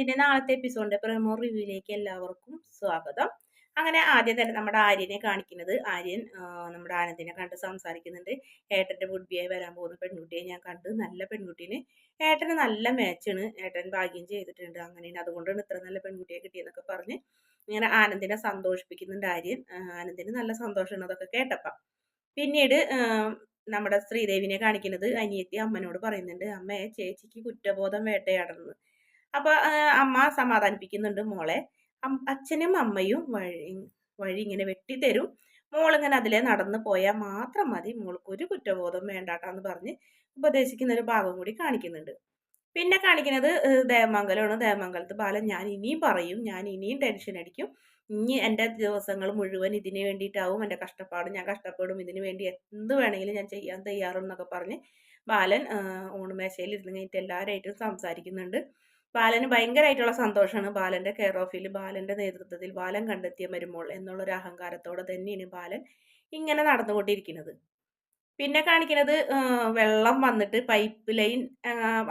ആനന്ദിന്റെ നാളത്തെ എപ്പിസോഡിന്റെ പ്രമോ റിവ്യൂയിലേക്ക് എല്ലാവർക്കും സ്വാഗതം. അങ്ങനെ ആദ്യം തന്നെ നമ്മുടെ ആര്യനെ കാണിക്കുന്നത്. ആര്യൻ നമ്മുടെ ആനന്ദിനെ കണ്ട് സംസാരിക്കുന്നുണ്ട്. ഏട്ടന്റെ ബുദ്ധിയായി വരാൻ പോകുന്ന പെൺകുട്ടിയെ ഞാൻ കണ്ട് നല്ല പെൺകുട്ടീനെ. ഏട്ടന് നല്ല മാച്ചാണ് ഏട്ടൻ ഭാഗ്യം ചെയ്തിട്ടുണ്ട്. അങ്ങനെയാണ്. അതുകൊണ്ടാണ് ഇത്ര നല്ല പെൺകുട്ടിയെ കിട്ടിയെന്നൊക്കെ പറഞ്ഞ് ഇങ്ങനെ ആനന്ദിനെ സന്തോഷിപ്പിക്കുന്നുണ്ട് ആര്യൻ. ആനന്ദിന് നല്ല സന്തോഷമാണ് അതൊക്കെ കേട്ടപ്പം. പിന്നീട് നമ്മുടെ ശ്രീദേവിനെ കാണിക്കുന്നത് അനിയത്തി അമ്മനോട് പറയുന്നുണ്ട് അമ്മയെ ചേച്ചിക്ക് കുറ്റബോധം വേട്ടയാടുന്നത് അപ്പോൾ അമ്മ സമാധാനിപ്പിക്കുന്നുണ്ട് മോളെ. അച്ഛനും അമ്മയും വഴി വഴി ഇങ്ങനെ വെട്ടിത്തരും. മോളിങ്ങനെ അതിലെ നടന്നു പോയാൽ മാത്രം മതി. മോൾക്ക് ഒരു കുറ്റബോധം വേണ്ടാട്ടാന്ന് പറഞ്ഞ് ഉപദേശിക്കുന്ന ഒരു ഭാഗം കൂടി കാണിക്കുന്നുണ്ട്. പിന്നെ കാണിക്കുന്നത് ദേവമംഗലമാണ്. ദേവമംഗലത്ത് ബാലൻ ഞാൻ ഇനിയും പറയും ഞാൻ ഇനിയും ടെൻഷൻ അടിക്കും. ഇനി എന്റെ ദിവസങ്ങൾ മുഴുവൻ ഇതിന് വേണ്ടിയിട്ടാവും എന്റെ കഷ്ടപ്പാട്. ഞാൻ കഷ്ടപ്പെടും. ഇതിന് വേണ്ടി എന്ത് വേണമെങ്കിലും ഞാൻ ചെയ്യാൻ തയ്യാറും എന്നൊക്കെ പറഞ്ഞ് ബാലൻ ഓണമേശയിൽ ഇരുന്ന് കഴിഞ്ഞിട്ട് എല്ലാവരായിട്ടും സംസാരിക്കുന്നുണ്ട്. ബാലന് ഭയങ്കരമായിട്ടുള്ള സന്തോഷമാണ് ബാലന്റെ കെയർ ഓഫിൽ ബാലന്റെ നേതൃത്വത്തിൽ ബാലൻ കണ്ടെത്തിയ മരുമോൾ എന്നുള്ളൊരു അഹങ്കാരത്തോടെ തന്നെയാണ് ബാലൻ ഇങ്ങനെ നടന്നുകൊണ്ടിരിക്കുന്നത്. പിന്നെ കാണിക്കുന്നത് വെള്ളം വന്നിട്ട് പൈപ്പ് ലൈൻ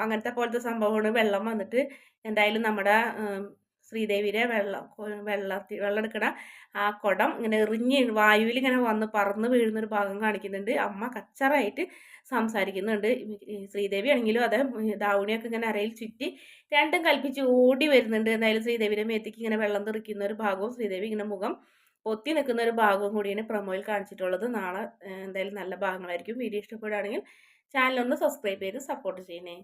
അങ്ങനത്തെ പോലത്തെ സംഭവമാണ് വെള്ളം വന്നിട്ട് എന്തായാലും നമ്മുടെ ശ്രീദേവിയുടെ വെള്ളം വെള്ളത്തിൽ വെള്ളം എടുക്കണ ആ കുടം ഇങ്ങനെ എറിഞ്ഞ് വായുവിൽ ഇങ്ങനെ വന്ന് പറന്ന് വീഴുന്നൊരു ഭാഗം കാണിക്കുന്നുണ്ട്. അമ്മ കച്ചറായിട്ട് സംസാരിക്കുന്നുണ്ട്. ശ്രീദേവി ആണെങ്കിലും അതെ ദാവുണിയൊക്കെ ഇങ്ങനെ അരയിൽ ചുറ്റി രണ്ടും കൽപ്പിച്ച് ഓടി വരുന്നുണ്ട്. എന്തായാലും ശ്രീദേവിയുടെ മേത്തേക്ക് ഇങ്ങനെ വെള്ളം തെറിക്കുന്ന ഒരു ഭാഗവും ശ്രീദേവി ഇങ്ങനെ മുഖം പൊത്തി നിൽക്കുന്ന ഒരു ഭാഗവും കൂടിയാണ് പ്രൊമോയിൽ കാണിച്ചിട്ടുള്ളത്. നാളെ എന്തായാലും നല്ല ഭാഗങ്ങളായിരിക്കും. വീഡിയോ ഇഷ്ടപ്പെടുകയാണെങ്കിൽ ചാനലൊന്ന് സബ്സ്ക്രൈബ് ചെയ്ത് സപ്പോർട്ട് ചെയ്യണേ.